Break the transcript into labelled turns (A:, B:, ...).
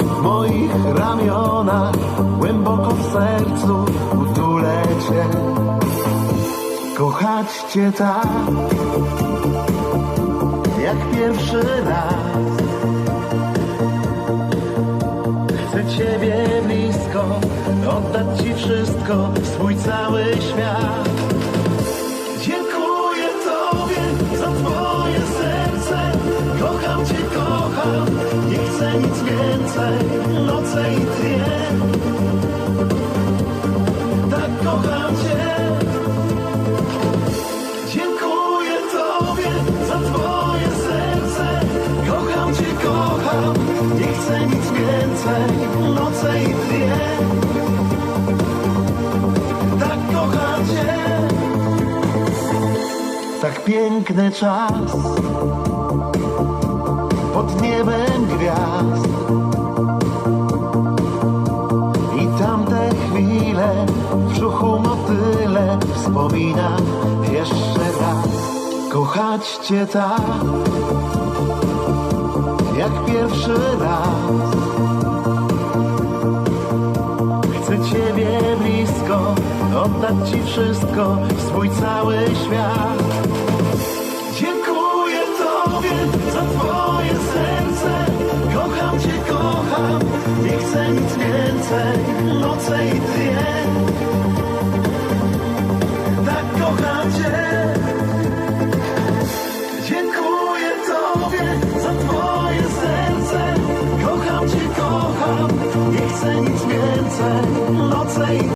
A: W moich ramionach Głęboko w sercu Cię tak Jak pierwszy raz Chcę ciebie blisko Oddać ci wszystko Swój cały świat Dziękuję Tobie za Twoje serce. Kocham Cię, kocham, nie chcę nic więcej. Noce i dnie, Tak piękny czas. Pod niebem gwiazd. I tamte chwile w brzuchu motyle wspominam jeszcze raz. Kochać cię tak jak pierwszy raz oddać ci wszystko, swój cały świat. Dziękuję Tobie za Twoje serce, kocham Cię, kocham, nie chcę nic więcej, noce i dnie. Tak kocham Cię.